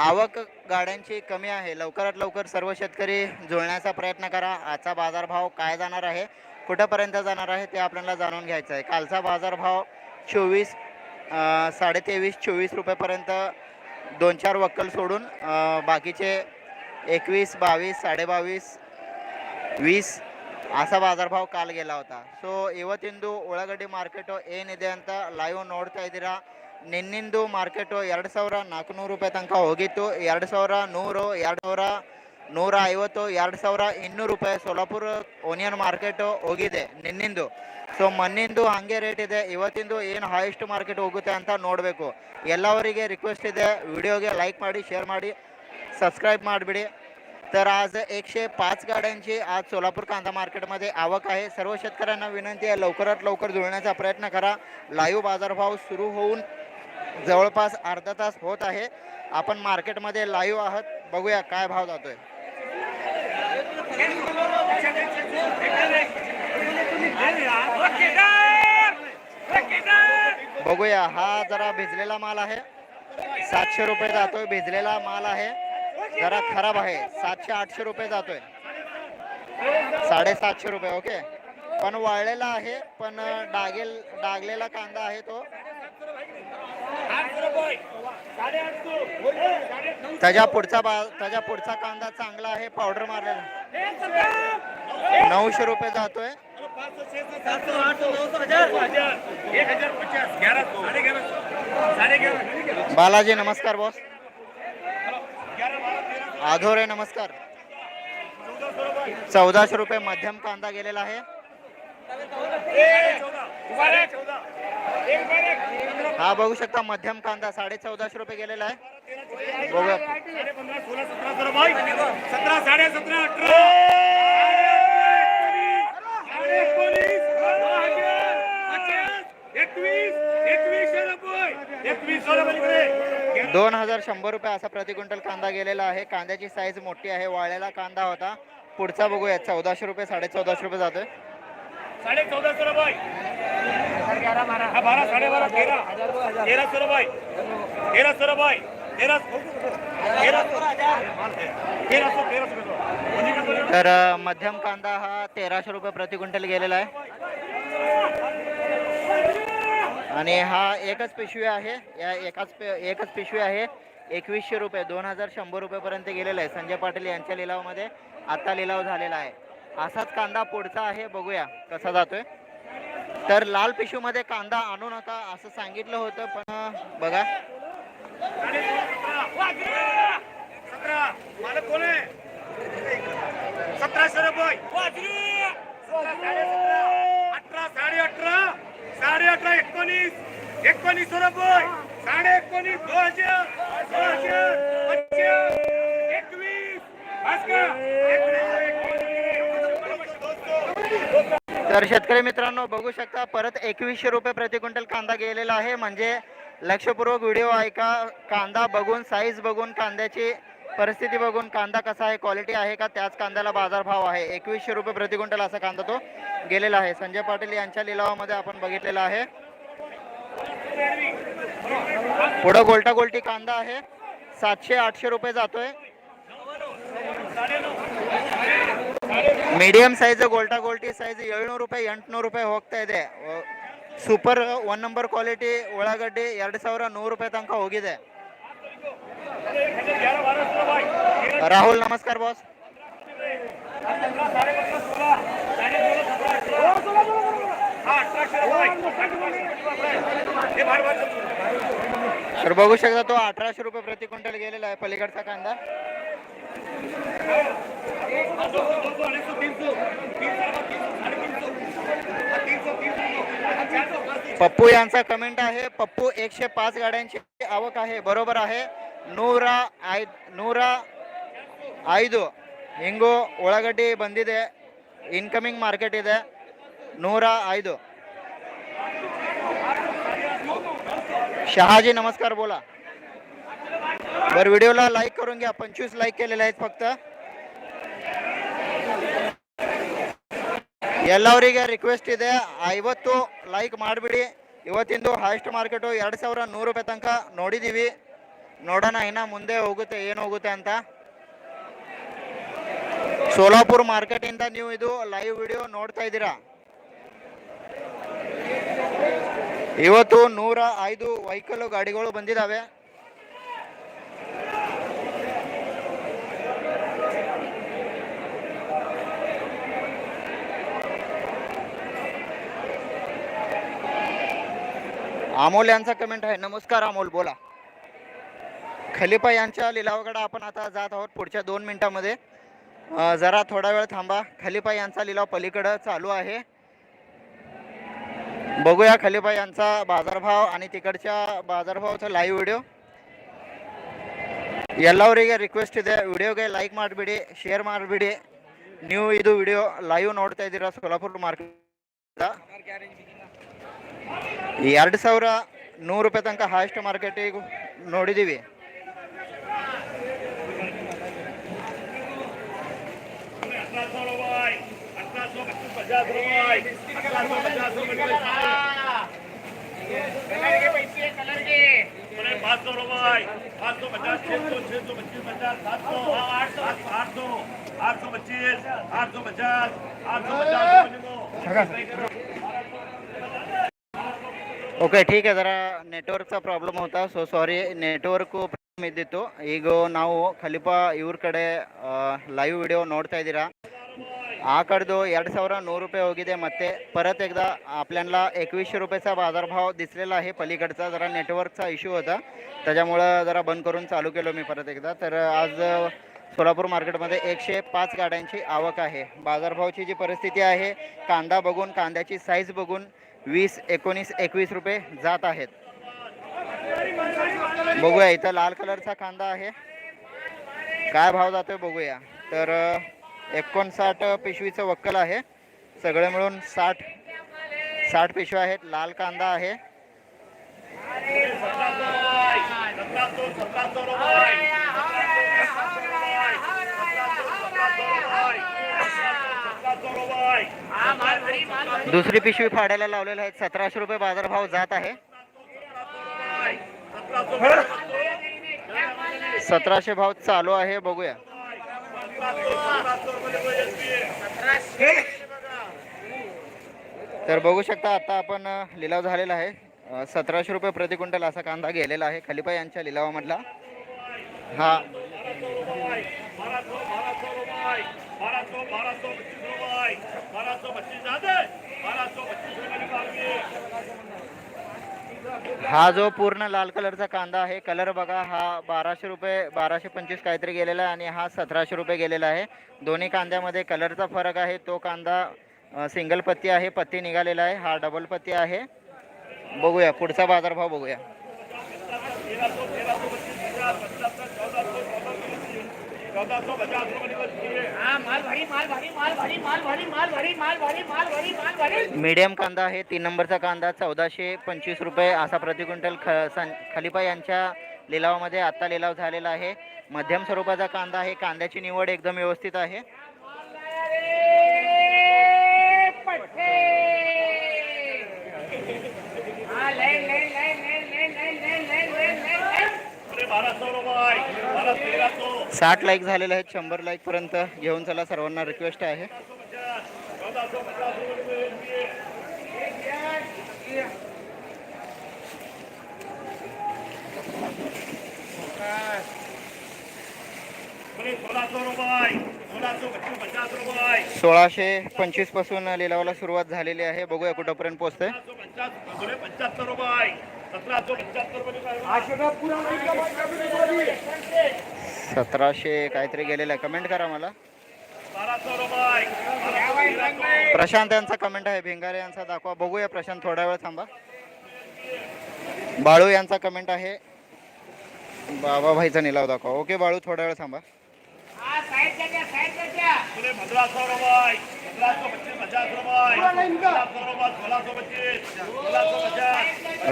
आवक गाड्यांची कमी आहे लवकरात लवकर सर्व शेतकरी जुळण्याचा प्रयत्न करा आजचा बाजारभाव काय जाणार आहे कुठंपर्यंत जाणार आहे ते आपल्याला जाणून घ्यायचं आहे कालचा बाजारभाव चोवीस साडे तेवीस चोवीस रुपयेपर्यंत दोन चार वक्कल सोडून अ, बाकीचे एकवीस बावीस साडेबावीस वीस असा बाजारभाव काल गेला होता ಸೊ ಇವತ್ತಿಂದು ಉಳ್ಳಾಗಡ್ಡಿ ಮಾರ್ಕೆಟು ಏನಿದೆ ಅಂತ ಲೈವ್ ನೋಡ್ತಾ ಇದ್ದೀರಾ ನಿನ್ನಿಂದು ಮಾರ್ಕೆಟು ಎರಡು ಸಾವಿರ ನಾಲ್ಕುನೂರು ರೂಪಾಯಿ ತನಕ ಹೋಗಿತ್ತು ಎರಡು ಸಾವಿರ ನೂರು ಎರಡು ಸಾವಿರ ನೂರ ಐವತ್ತು ಎರಡು ಸಾವಿರ ಇನ್ನೂರು ರೂಪಾಯಿ ಸೋಲಾಪುರ ಓನಿಯನ್ ಮಾರ್ಕೆಟು ಹೋಗಿದೆ ನಿನ್ನಿಂದು ಸೊ ಮೊನ್ನಿಂದು ಹಾಗೆ ರೇಟ್ ಇದೆ ಇವತ್ತಿಂದು ಏನು ಹೈಯೆಸ್ಟ್ ಮಾರ್ಕೆಟ್ ಹೋಗುತ್ತೆ ಅಂತ ನೋಡಬೇಕು ಎಲ್ಲವರಿಗೆ ರಿಕ್ವೆಸ್ಟ್ ಇದೆ ವಿಡಿಯೋಗೆ ಲೈಕ್ ಮಾಡಿ ಶೇರ್ ಮಾಡಿ सबस्क्राईब ಮಾಡಿಬಿಡಿ तर आज एकशे पाच गाड्यांची आज सोलापूर कांदा मार्केटमध्ये आवक आहे सर्व शेतकऱ्यांना विनंती आहे लवकरात लवकर जुळण्याचा प्रयत्न करा लाईव्ह बाजारभाव सुरू होऊन जवळपास अर्धा तास होत आहे. आपण मार्केटमध्ये लाईव्ह आहात. बघूया काय भाव जातोय. बघूया. हा जरा भिजलेला माल आहे. सातशे रुपये जातोय. भिजलेला माल आहे. जरा खराब आहे. सातशे आठशे रुपये जातोय. साडेसातशे रुपये. ओके. पण वाळलेला आहे. पण डागेल डागलेला कांदा आहे तो. त्याच्या पुढचा बा त्याच्या पुढचा कांदा चांगला आहे पावडर मारलेला. नऊशे रुपये जातोय. बालाजी नमस्कार बॉस आधोरे नमस्कार. चौदाशे रुपये मध्यम कांदा गेलेला आहे. हा बघू शकता मध्यम कांदा साडे चौदाशे रुपये गेलेला आहे. बघूया. सतरा साडे सतरा अठरा दोन हजार शंभर रुपये असा प्रति क्विंटल कांदा गेलेला आहे. कांद्याची साईज मोठी आहे. वाळलेला कांदा होता. पुढचा बघूया. चौदाशे रुपये साडे चौदाशे रुपये जातोय. साडे चौदा सौ रुपये. हा बारा साडे बारा तेरा. तेरा सौ रुपये. तेरा सौ रुपये. तेरा तेरा तेरा सो तेरा तर मध्यम कांदा हा तेराशे रुपये प्रति क्विंटल गेलेला आहे. आणि हा एकच पिशवी आहे. या एकाच एकच पिशवी आहे. एकवीसशे रुपये दोन हजार शंभर रुपयेपर्यंत गेलेला आहे. संजय पाटील यांच्या लिलावमध्ये आता लिलाव झालेला आहे. असाच कांदा पुढचा आहे बघूया कसा जातोय. तर लाल पिशवीमध्ये कांदा आणू नका असं सांगितलं होतं पण बघा. सतरा. अठरा साडे अठरा. साडे अठरा एकोणीस. एकोणीस रुपये साडे एकोणीस दोन हजार एकवीस. तर शेतकरी मित्रांनो बघू शकता परत एकवीसशे रुपये प्रति क्विंटल कांदा गेलेला आहे. म्हणजे लक्षपूर्वक व्हिडिओ ऐका. कांदा बघून साईज बघून कांद्याची परिस्थिती बघून कांदा कसा आहे क्वालिटी आहे का त्याच कांद्याला बाजारभाव आहे. एकवीसशे रुपये प्रति क्विंटल असा कांदा तो गेलेला आहे. संजय पाटील यांच्या लिलावामध्ये आपण बघितलेला आहे. पुढं गोलटा गोलटी कांदा आहे. सातशे आठशे रुपये जातोय. ಮೀಡಿಯಂ ಸೈಜ್ ಗೋಲ್ಟಾ ಗೋಲ್ಟಿ ಸೈಜ್ ಏಳ್ನೂರು ರೂಪಾಯಿ ಎಂಟುನೂರು ರೂಪಾಯಿ ಹೋಗ್ತಾ ಇದೆ ಸೂಪರ್ ಒನ್ ನಂಬರ್ ಕ್ವಾಲಿಟಿ ಉಳ್ಳಾಗಡ್ಡಿ ಎರಡು ಸಾವಿರ ನೂರು ರೂಪಾಯಿ ತನಕ ಹೋಗಿದೆ ರಾಹುಲ್ ನಮಸ್ಕಾರ ಬಾಸ್ हा, अठराशे रुपये हे भार भार तर बघू शकता तो अठराशे रुपये प्रति क्विंटल गेलेला आहे पलीकडचा कांदा पप्पू यांचा कमेंट आहे पप्पू एकशे पाच गाड्यांची आवक आहे बरोबर आहे ನೂರ ಐ ನೂರ ಐದು ಹಿಂಗು ಉಳ್ಳಾಗಡ್ಡಿ ಬಂದಿದೆ ಇನ್ಕಮಿಂಗ್ ಮಾರ್ಕೆಟ್ ಇದೆ ನೂರ ಐದು शहाजी नमस्कार बोला बरं व्हिडिओला लाईक करून घ्या पंचवीस लाईक केलेले आहेत फक्त ಎಲ್ಲವರಿಗೆ ರಿಕ್ವೆಸ್ಟ್ ಇದೆ ಐವತ್ತು ಲೈಕ್ ಮಾಡಿಬಿಡಿ ಇವತ್ತಿಂದು ಹೈಯೆಸ್ಟ್ ಮಾರ್ಕೆಟು ಎರಡು ಸಾವಿರ ನೂರು ರೂಪಾಯಿ ತನಕ ನೋಡಿದ್ದೀವಿ ನೋಡೋಣ ಇನ್ನ ಮುಂದೆ ಹೋಗುತ್ತೆ ಏನು ಹೋಗುತ್ತೆ ಅಂತ ಸೋಲಾಪುರ್ ಮಾರ್ಕೆಟ್ ಇಂದ ನೀವು ಇದು ಲೈವ್ ವಿಡಿಯೋ ನೋಡ್ತಾ ಇದ್ದೀರಾ ಇವತ್ತು ನೂರ ಐದು ವೆಹಿಕಲ್ ಗಾಡಿಗಳು ಬಂದಿದ್ದಾವೆ अमोल यांचा कमेंट आहे. नमस्कार अमोल बोला. खलिपा यांच्या लिलावाकडे आपण आता जात आहोत पुढच्या दोन मिनिटामध्ये. जरा थोडा वेळ थांबा. खलिपा यांचा लिलाव पलीकडं चालू आहे. बघूया खलिपा यांचा बाजारभाव आणि तिकडच्या बाजारभावचा लाईव्ह व्हिडिओ ಎಲ್ಲವರಿಗೆ ರಿಕ್ವೆಸ್ಟ್ ಇದೆ. ವಿಡಿಯೋಗೆ ಲೈಕ್ ಮಾಡಿಬಿಡಿ ಶೇರ್ ಮಾಡಿಬಿಡಿ. ನೀವು ಇದು ವಿಡಿಯೋ ಲೈವ್ ನೋಡ್ತಾ ಇದ್ದೀರಾ ಸೋಲಾಪುರ ಮಾರ್ಕೆಟ್ ಎರಡು ಸಾವಿರ ನೂರು ರೂಪಾಯಿ ತನಕ ಹಾಯೆಸ್ಟ್ ಮಾರ್ಕೆಟಿಗೆ ನೋಡಿದ್ದೀವಿ મને પાંચસો ભાઈ પાંચસો પચાસ છસો છસો પચીસ પચાસ સાતસો આઠસો આઠસો પચીસ આઠસો પચાસ આઠસો પચાસ ಓಕೆ ಠೀಕ್ ಇದೆ ಜರಾ ನೆಟ್ವರ್ಕ್ಸ ಪ್ರಾಬ್ಲಮ್ ಹೋಗ್ತಾ ಸೊ ಸಾರಿ ನೆಟ್ವರ್ಕು ಪ್ರಾಬ್ಲಮ್ ಇದ್ದಿತ್ತು ಈಗ ನಾವು ಖಲೀಫಾ ಇವ್ರ ಕಡೆ ಲೈವ್ ವಿಡಿಯೋ ನೋಡ್ತಾ ಇದ್ದೀರಾ ಆ ಕಡ್ದು ಎರಡು ಸಾವಿರ ನೂರು ರೂಪಾಯಿ ಹೋಗಿದೆ ಮತ್ತೆ परत एकदा आपल्याला एकवीसशे रुपयाचा बाजारभाव दिसलेला आहे पलीकडचा जरा नेटवर्कचा इश्यू होता त्याच्यामुळं जरा बंद करून चालू केलो मी परत एकदा तर आज सोलापूर मार्केटमध्ये एकशे पाच गाड्यांची आवक आहे बाजारभावची जी परिस्थिती आहे कांदा बघून कांद्याची साईज बघून वीस एकोणीस एकवीस रुपये जात आहेत बघूया इथं लाल कलरचा कांदा आहे काय भाव जातोय बघूया तर एकोणसाठ पिशवीचं वक्कल आहे. सगळे मिळून साठ साठ पिशव्या आहेत. लाल कांदा आहे. दुसरी पिशवी फाडायला लावलेल्या आहेत सतराशे रुपये बाजारभाव जात आहे. सतराशे भाव चालू आहे. बघूया. तर बघू शकता आता आपण लिलाव झालेला आहे. सतराशे रुपये प्रति क्विंटल असा कांदा गेलेला आहे खलिपा यांच्या लिलावामधला. हा. बारह हा जो पूर्ण लाल कलरचा कांदा आहे कलर बघा हा बाराशे रुपये बाराशे पंचवीस काहीतरी गेलेला आहे आणि हा सतराशे रुपये गेलेला आहे. दोन्ही कांद्यामध्ये कलरचा फरक आहे तो कांदा सिंगल पत्ती आहे पत्ती निघालेला आहे हा डबल पत्ती आहे. बघूया पुढचा बाजारभाव बघूया. मीडियम कांदा आहे तीन नंबरचा कांदा चौदाशे पंचवीस रुपये असा प्रति क्विंटल ख खलिपा यांच्या लिलावामध्ये आत्ता लिलाव झालेला आहे मध्यम स्वरूपाचा कांदा आहे कांद्याची निवड एकदम व्यवस्थित आहे महाराष्ट्र साठ लाईक झालेले आहेत शंभर लाईकपर्यंत घेऊन चला सर्वांना रिक्वेस्ट आहे. सोळाशे पंचवीसपासून लिलावाला सुरुवात झालेली आहे. बघूया कुठंपर्यंत पोहोचते सतराशे काहीतरी गेलेलं आहे. कमेंट करा मला. प्रशांत यांचा कमेंट आहे. भिंगारे यांचा दाखवा. बघूया प्रशांत थोडा वेळ थांबा. बाळू यांचा कमेंट आहे. बाबाभाईचा निलाव दाखवा. ओके बाळू थोडा वेळ थांबा.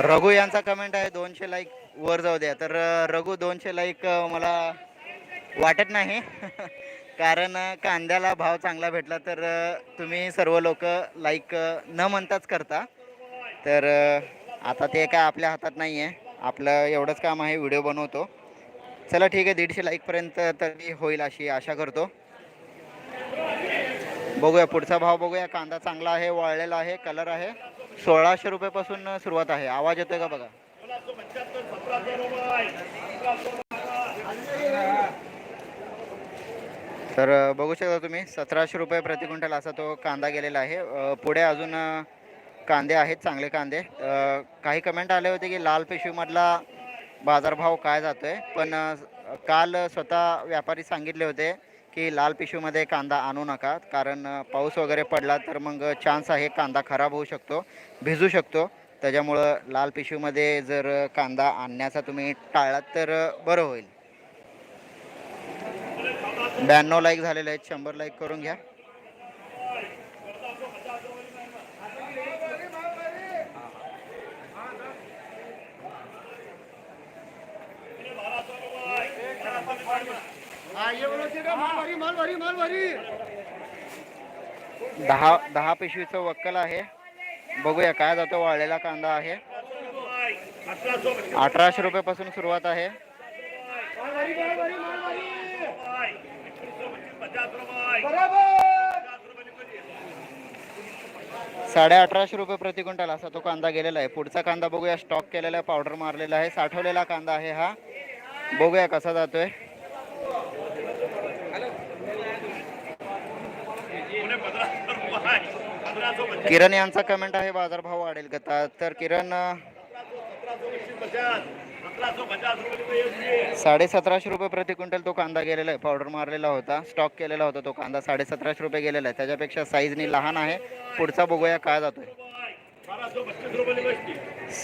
रघु यांचा कमेंट आहे दोनशे लाईक वर जाऊ द्या. तर रघु दोनशे लाईक मला वाटत नाही. कारण कांद्याला भाव चांगला भेटला तर तुम्ही सर्व लोक लाईक न म्हणताच करता. तर आता ते काय आपल्या हातात नाही आहे आपलं एवढंच काम आहे व्हिडिओ बनवतो. चला ठीक आहे दीडशे लाईकपर्यंत तरी होईल अशी आशा करतो. बघूया पुढचा भाव बघूया. कांदा चांगला आहे वाळलेला आहे कलर आहे. सोळाशे रुपयापासून सुरुवात आहे. आवाज येतोय का बघा? तर बघू शकता तुम्ही सतराशे रुपये प्रति क्विंटल असा तो कांदा गेलेला आहे. पुढे अजून कांदे आहेत चांगले कांदे. काही कमेंट आले होते की लाल पिशवीमधला बाजारभाव काय जातो आहे पण काल स्वतः व्यापारी सांगितले होते की लाल पिशवीमध्ये कांदा आणू नका कारण पाऊस वगैरे पडला तर मग चान्स आहे कांदा खराब होऊ शकतो भिजू शकतो. त्याच्यामुळं लाल पिशवीमध्ये जर कांदा आणण्याचा तुम्ही टाळलात तर बरं होईल. ब्याण्णव लाईक झालेले आहेत शंभर लाईक करून घ्या. दहा दहा पिशवीचं वक्कल आहे. बघूया काय जातो वाळलेला कांदा आहे. अठराशे अठराशे रुपयापासून सुरुवात आहे. रुपये साडे अठराशे रुपये प्रति क्विंटल असा तो कांदा गेलेला आहे. पुढचा कांदा बघूया. स्टॉक केलेला आहे पावडर मारलेला आहे साठवलेला कांदा आहे हा. बघूया कसा जातोय पुणे पंधराशे रुपये पंधराशे पंच्याहत्तर किरण यांचा कमेंट आहे बाजारभाव वाढेल का तर किरण रुपये साडे सतराशे रुपये प्रति क्विंटल तो कांदा गेलेला आहे. पावडर मारलेला होता स्टॉक केलेला होता तो कांदा. साडे सतराशे रुपये गेलेला आहे. त्याच्यापेक्षा साईजनी लहान आहे. पुढचा बघूया काय जातोय.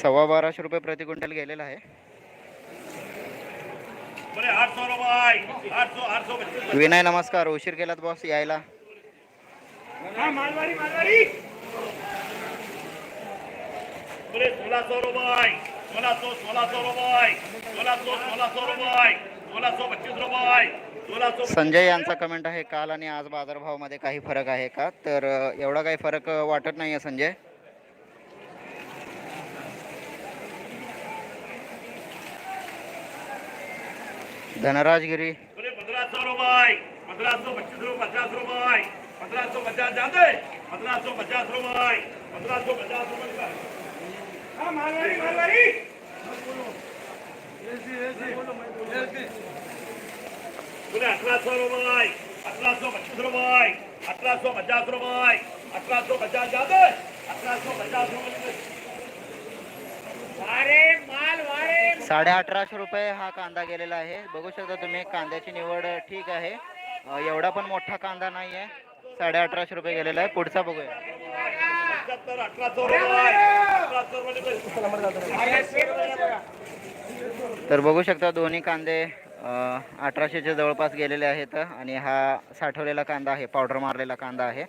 सव्वा बाराशे रुपये प्रति क्विंटल गेलेला आहे. विनय नमस्कार. उशीर केलात बॉस यायला? मालवारी मालवारी सौ रुपये सौ सौ रुपये सौ सौ रुपये सौ पच्चीस रुपये सौ संजय यांचा कमेंट आहे काल आणि आज बाजारभावामध्ये काही फरक आहे का? तर एवढा काही फरक वाटत नाही आहे संजय? धनराजगिरी. बोले पंद्रह सौ पचास रुपये पंद्रह सौ पचास जाते पंद्रह सौ पचास रुपये पंद्रह सौ पचास रुपये हाँ मालवाड़ी मालवाड़ी बोले अठारह सौ रुपये. अठारह सौ पच्चीस अठारह सौ पचास अठारह सौ पचास जाते अठारह सौ पचास माल साडे अठराशे रुपये हा कांदा गेलेला आहे. बघू शकता तुम्ही कांद्याची निवड ठीक आहे. एवढा पण मोठा कांदा नाही आहे साडे अठराशे रुपये गेलेला आहे. पुढचा बघूया. तर बघू शकता दोन्ही कांदे अठराशेच्या जवळपास गेलेले आहेत आणि हा साठवलेला कांदा आहे पावडर मारलेला कांदा आहे.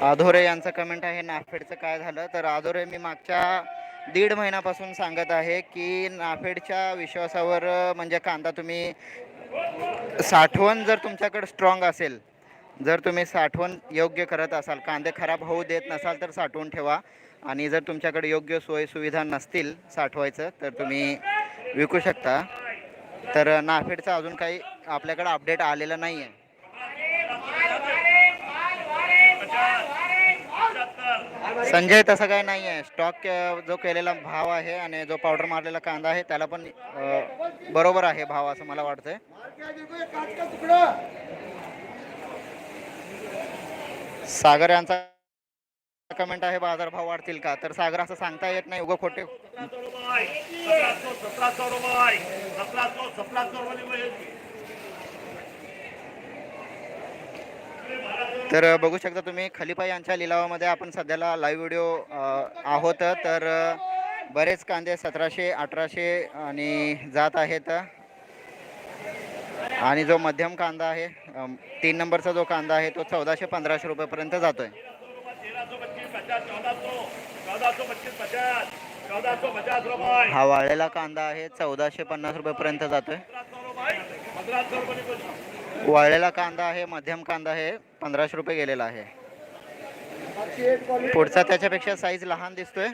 अधोरे आधोरे यांचं कमेंट आहे नाफेडचं काय झालं? तर आधोरे मी मागच्या दीड महिन्यापासून सांगत आहे की नाफेडच्या विश्वासावर म्हणजे कांदा तुम्ही साठवण जर तुमच्याकडे स्ट्रॉंग असेल जर तुम्ही साठवण योग्य करत असाल कांदे खराब होऊ देत नसाल तर साठवून ठेवा. आणि जर तुमच्याकडे योग्य सोय सुविधा नसतील साठवायचं तर तुम्ही विकू शकता. तर नाफेडचं अजून काही आपल्याकडे अपडेट आलेलं नाही आहे संजय तसं काही नाही आहे. स्टॉक जो केलेला भाव आहे आणि जो पावडर मारलेला कांदा आहे त्याला पण बरोबर आहे भाव असं मला वाटतंय. सागर यांचा कमेंट आहे बाजार भाव वाढतील का? तर सागर असं सांगता येत नाही. उगं खोटे. रुपये सत्रह सौ सत्रह सौ रुपये सत्रह सौ सत्रह सौ रुपये निकाल तर बघू शकता तुम्ही खलिफा यांच्या लिलावामध्ये आपण सध्याला लाईव्ह व्हिडिओ आहोत. तर बरेच कांदे सतराशे अठराशे आणि जात आहेत. आणि जो मध्यम कांदा आहे तीन नंबरचा जो कांदा आहे तो चौदाशे पंधराशे रुपयेपर्यंत जातोय. आहे हा वाळलेला कांदा आहे चौदाशे पन्नास रुपयेपर्यंत जातोय. आहे वाळलेला कांदा आहे मध्यम कांदा आहे पंधराशे रुपये गेलेला आहे. पुढचा त्याच्यापेक्षा साईज लहान दिसतोय.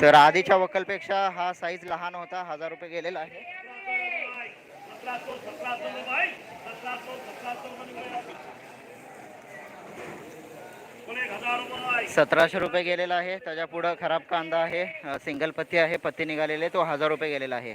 तर आधीच्या वकलपेक्षा हा साईज लहान होता हजार रुपये गेलेला आहे. सतराशे रुपये गेलेला आहे. त्याच्या पुढं खराब कांदा आहे सिंगल पत्ती आहे पत्ती निघालेले तो हजार रुपये गेलेला आहे.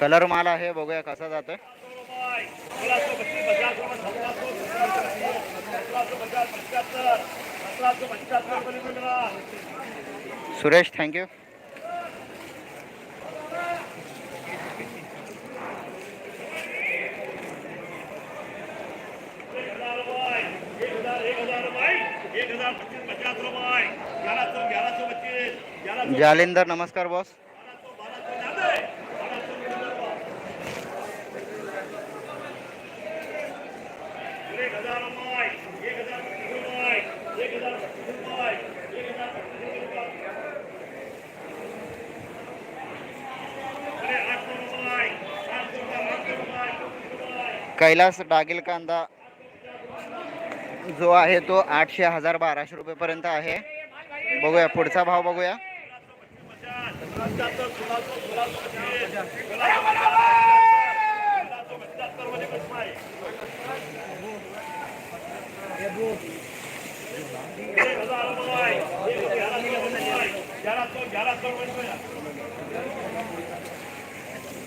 कलर माल आहे बघूया कसा जातोय. सोळाशे बत्तीस पचास रुपये. सतराशे पचास पंच्याहत्तर सतराशे पंच्याहत्तर रुपये निघणार सुरेश थँक्यू एक हजार रुपये एक हजार एक हजार रुपये एक हजार पच्चीस पचास रुपये ग्यारह सौ ग्यारह सौ पच्चीस ग्यारह सौ जालिंदर नमस्कार बॉस बारह सौ ज्यादा है बारह सौ एक हजार रुपये एक हजार पच्चीस रुपये एक हजार पच्चीस रुपये एक हजार पच्चीस रुपये अरे आठ सौ रुपये आठ सौ रुपये आठ सौ रुपये रुपये कैलास डागिल कांदा जो आहे तो आठशे हजार बाराशे रुपयेपर्यंत आहे बघूया पुढचा भाव बघूया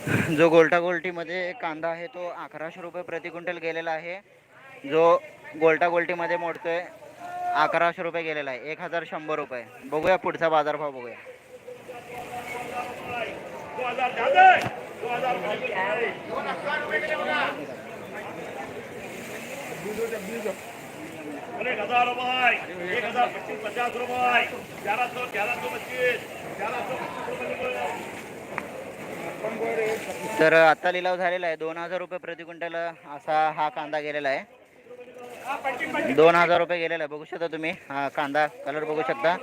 जो गोल्टा गोल्टीमध्ये कांदा आहे तो अकराशे रुपये प्रति क्विंटल गेलेला आहे. जो गोल्टा गोल्टीमध्ये मोडतोय अकराशे रुपये गेलेला आहे. एक हजार शंभर रुपये. बघूया पुढचा बाजारभाव बघूया. एक हजार रुपये एक हजार पच्चीस पचास रुपये. ग्यारह सौ ग्यारह सौ पच्चीस ग्यारह सौ पच्चीस रुपये. तर आत्ता लिलाव झालेला आहे. दोन हजार रुपये प्रति क्विंटल असा हा कांदा गेलेला आहे. दोन हजार रुपये गेलेला आहे. बघू शकता तुम्ही. हा कांदा कलर बघू शकता.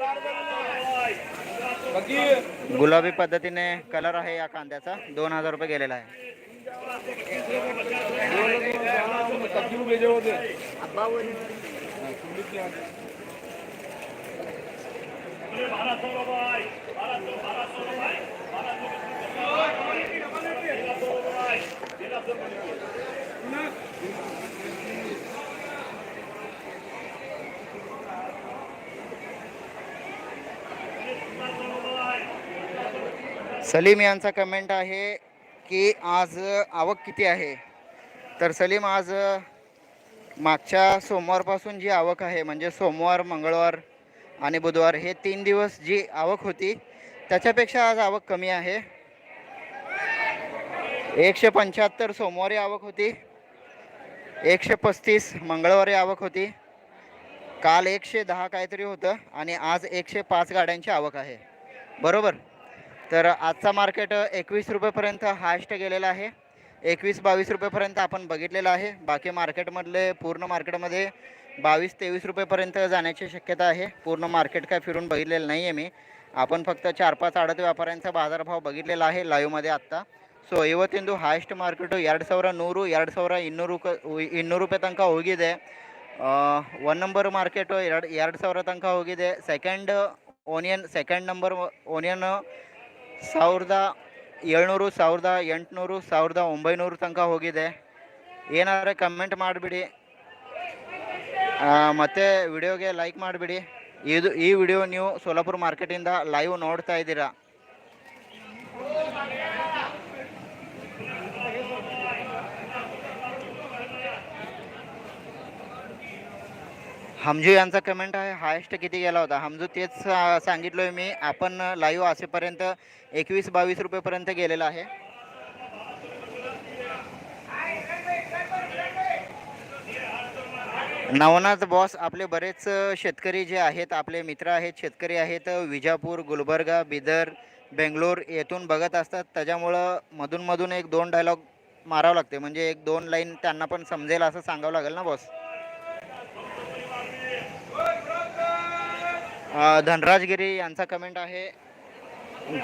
गुलाबी पद्धतीने कलर आहे या कांद्याचा. दोन हजार रुपये गेलेला आहे. सलीम यांचा कमेंट आहे की आज आवक किती आहे? तर सलीम आज मागच्या सोमवारपासून जी आवक आहे म्हणजे सोमवार मंगळवार आणि बुधवार हे तीन दिवस जी आवक होती त्याच्यापेक्षा आज आवक कमी आहे. एकशे पंच्याहत्तर सोमवारी आवक होती. एकशे पस्तीस मंगळवारी आवक होती. काल एकशे दहा काहीतरी होतं आणि आज एकशे पाच गाड्यांची आवक आहे. बरोबर? तर आजचा मार्केट एकवीस रुपयेपर्यंत हायस्ट गेलेला आहे. एकवीस बावीस रुपयेपर्यंत आपण बघितलेलं आहे. बाकी मार्केटमधले पूर्ण मार्केटमध्ये बावीस तेवीस रुपयेपर्यंत जाण्याची शक्यता आहे. पूर्ण मार्केट काय फिरून बघितलेलं नाही आहे मी. आपण फक्त चार पाच आडत व्यापाऱ्यांचा बाजारभाव बघितलेला आहे लाईव्हमध्ये आत्ता. ಸೊ ಇವತ್ತಿಂದು ಹಾಯೆಸ್ಟ್ ಮಾರ್ಕೆಟು ಎರಡು ಸಾವಿರ ನೂರು, ಎರಡು ಸಾವಿರ ಇನ್ನೂರು ಇನ್ನೂರು ರೂಪಾಯಿ ತನಕ ಹೋಗಿದೆ. ಒನ್ ನಂಬರ್ ಮಾರ್ಕೆಟು ಎರಡು ಎರಡು ಸಾವಿರ ತನಕ ಹೋಗಿದೆ. Second onion second number onion ಸಾವಿರದ ಏಳ್ನೂರು, ಸಾವಿರದ ಎಂಟುನೂರು, ಸಾವಿರದ ಒಂಬೈನೂರು ತನಕ ಹೋಗಿದೆ. ಏನಾದ್ರೆ ಕಮೆಂಟ್ ಮಾಡಿಬಿಡಿ. ಮತ್ತು ವಿಡಿಯೋಗೆ ಲೈಕ್ ಮಾಡಿಬಿಡಿ. ಇದು, ಈ ವಿಡಿಯೋ ನೀವು ಸೋಲಾಪುರ ಮಾರ್ಕೆಟಿಂದ ಲೈವ್ ನೋಡ್ತಾ ಇದ್ದೀರಾ. हमजू यांचा कमेंट आहे हायेस्ट किती गेला होता? हमजू तेच सा- आहे मी आपण लाईव्ह असेपर्यंत एकवीस बावीस रुपयेपर्यंत गेलेला आहे. नवनाथ बॉस आपले बरेच शेतकरी जे आहेत आपले मित्र आहेत शेतकरी आहेत विजापूर गुलबर्गा बिदर बेंगलोर येथून बघत असतात. त्याच्यामुळं मधूनमधून एक दोन डायलॉग मारावं लागते. म्हणजे एक दोन लाईन त्यांना पण समजेल असं सांगावं लागेल ना बॉस धनराजगिरी यांचा कमेंट आहे.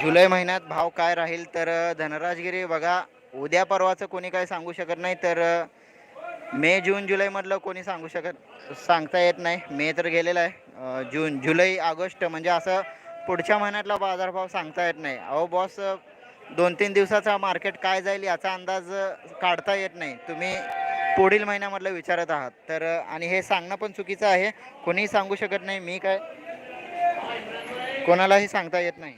जुलै महिन्यात भाव काय राहील? तर धनराजगिरी बघा उद्या परवाचं कोणी काय सांगू शकत नाही तर मे जून जुलैमधलं कोणी सांगू शकत सांगता येत नाही. मे तर गेलेला आहे. जून जुलै ऑगस्ट म्हणजे असं पुढच्या महिन्यातला बाजारभाव सांगता येत नाही. अहो बॉस दोन तीन दिवसाचा मार्केट काय जाईल याचा अंदाज काढता येत नाही. तुम्ही पुढील महिन्यामधलं विचारत आहात. तर आणि हे सांगणं पण चुकीचं आहे. कोणीही सांगू शकत नाही. मी काय कोणालाही सांगता येत नाही.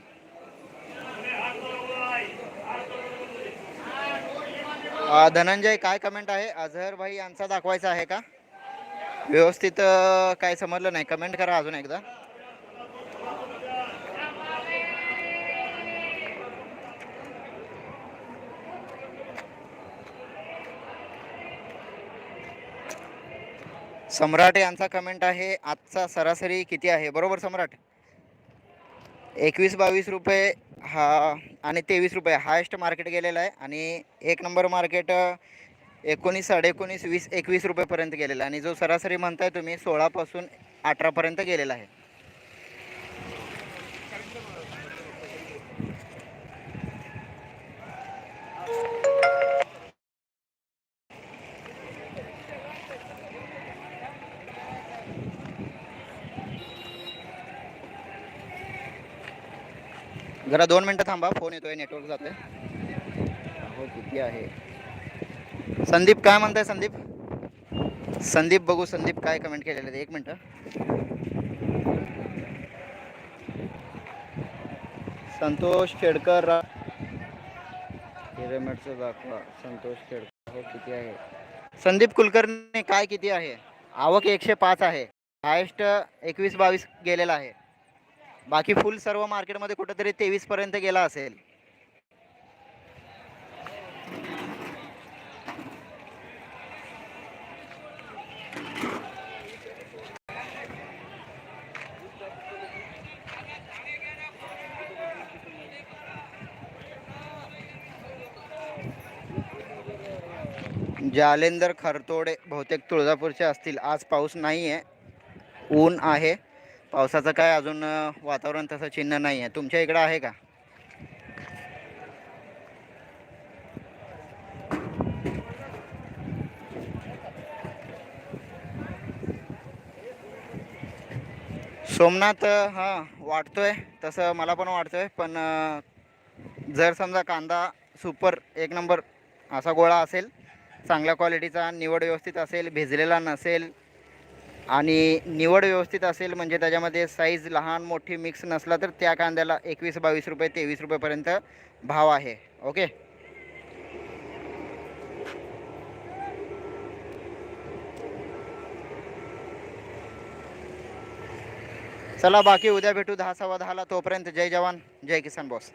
धनंजय काय कमेंट आहे? अझहर भाई यांचा दाखवायचा आहे का? व्यवस्थित काय समजलं नाही. कमेंट करा अजून एकदा. सम्राट यांचा कमेंट आहे आजचा सरासरी किती आहे? बरोबर सम्राट? एकवीस बावीस रुपये हा आणि तेवीस रुपये. हायेस्ट मार्केट गेलेलं आहे आणि एक नंबर मार्केट एकोणीस साडे एकोणीस वीस एकवीस रुपयेपर्यंत गेलेला आहे. आणि जो सरासरी म्हणताय तुम्ही सोळापासून अठरापर्यंत गेलेला आहे. जरा दोन मिनटं थांबा फोन येतोय नेटवर्क जातोय. हो किती आहे? संदीप काय म्हणताय संदीप? संदीप बघू संदीप काय कमेंट केलेलं आहे एक मिनटं. संतोष खेडकर पिरॅमिडचं दाखवा. संतोष खेडकर हो किती आहे? संदीप कुलकर्णी काय किती आहे? आवक एकशे पाच आहे. हायेस्ट एकवीस बावीस गेलेला आहे. बाकी फुल सर्व मार्केटमध्ये कुठेतरी तेवीस पर्यंत गेला असेल. जालेंदर खरतोडे बहुतेक तुळजापूरचे असतील. आज पाऊस नाही आहे ऊन आहे. पावसाचं काय अजून वातावरण तसं चिन्ह नाही आहे. तुमच्या इकडं आहे का? सोमनाथ हां हां वाटतोय. तसं मला पण वाटतोय पण जर समजा कांदा सुपर एक नंबर असा गोळा असेल चांगल्या क्वालिटीचा निवड व्यवस्थित असेल भिजलेला नसेल आणि निवड व्यवस्थित असेल म्हणजे त्याच्यामध्ये साईज लहान मोठी मिक्स नसला तर त्या कांद्याला एकवीस बावीस रुपये तेवीस रुपयेपर्यंत भाव आहे. ओके चला बाकी उद्या भेटू दहा सव्वा दहाला. तोपर्यंत जय जवान जय किसान बॉस